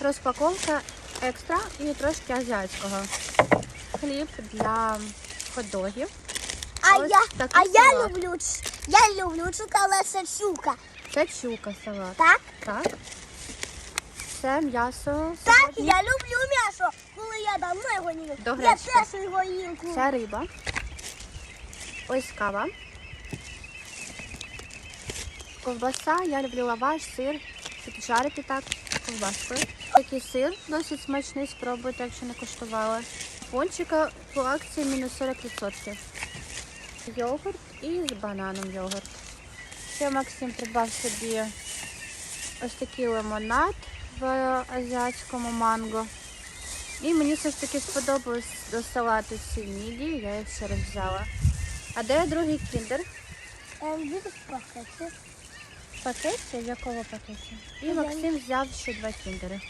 Розпаковка екстра і трошки азіатського. Хліб для хот-догів. А Ось я, такий а я салат. люблю, ч- я люблю шоколад щука. Це чука салат. Так? Так. Це м'ясо. Так, сьогодні. я люблю м'ясо, коли я давно його не їв. До Я гречки. теж його їм. Це риба. Ось кава. Ковбаса, я люблю лаваш, сир. Тільки жарити так, ковбаскою. Такий сир досить смачний, спробуйте, якщо не куштували. Пончика по акції мінус 40%. Йогурт і з бананом йогурт. Ще Максим придбав собі ось такий лимонад в азіатському манго. І мені все ж таки сподобалось до салату ці міді, я їх ще взяла. А де другий кіндер? Пахати. В пакеті? з якого пакеті? І Максим взяв ще два кіндери.